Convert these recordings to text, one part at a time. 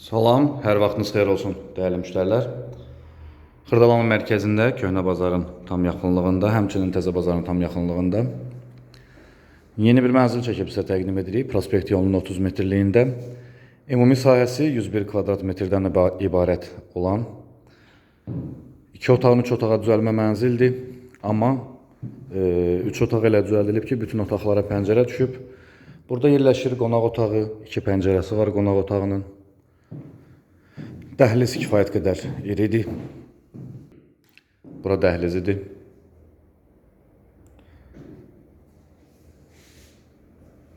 Salam, hər vaxtınız xeyir olsun, dəyərli müştərilər. Xırdalanma mərkəzində, Köhnə bazarın tam yaxınlığında, həmçinin Təzə bazarın tam yaxınlığında yeni bir mənzil çəkib sizə təqdim edirik. Prospekt yolunun 30 metrliyində. Ümumi sahəsi 101 kvadrat metrdən iba- ibarət olan 2 otaqlı 3 otağa düzəlmə mənzildir. Amma 3 otaq elə düzəldilib ki, bütün otaqlara pəncərə düşüb. Burada yerləşir qonaq otağı, 2 pəncərəsi var qonaq otağının. Dəhliz kifayət qədər iridir. Bura dəhlizidir.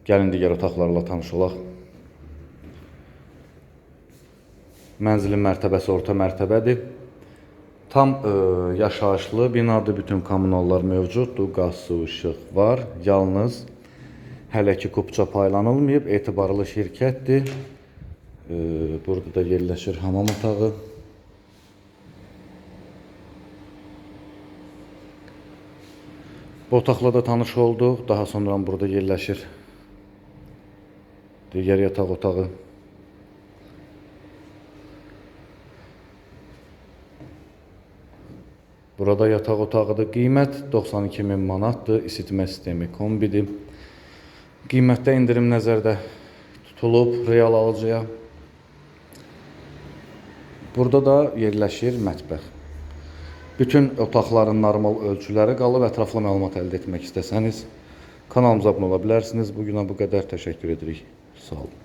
Gəlin digər otaqlarla tanış olaq. Mənzilin mərtəbəsi orta mərtəbədir. Tam ə, yaşayışlı binadır, bütün kommunallar mövcuddur, qaz, su, işıq var. Yalnız hələ ki kupça paylanılmayıb, etibarlı şirkətdir. Burada da yerləşir hamam otağı. Bu otaqla da tanış olduq. Daha sonra burada yerləşir digər yataq otağı. Burada yataq otağıdır. Qiymət 92 min manatdır. İsitmə sistemi kombidir. Qiymətdə indirim nəzərdə tutulub real alıcıya. Burada da yerləşir mətbəx. Bütün otaqların normal ölçüləri qalıb. Ətraflı məlumat əldə etmək istəsəniz kanalımıza abunə ola bilərsiniz. Bu günə bu qədər təşəkkür edirik. Sağ olun.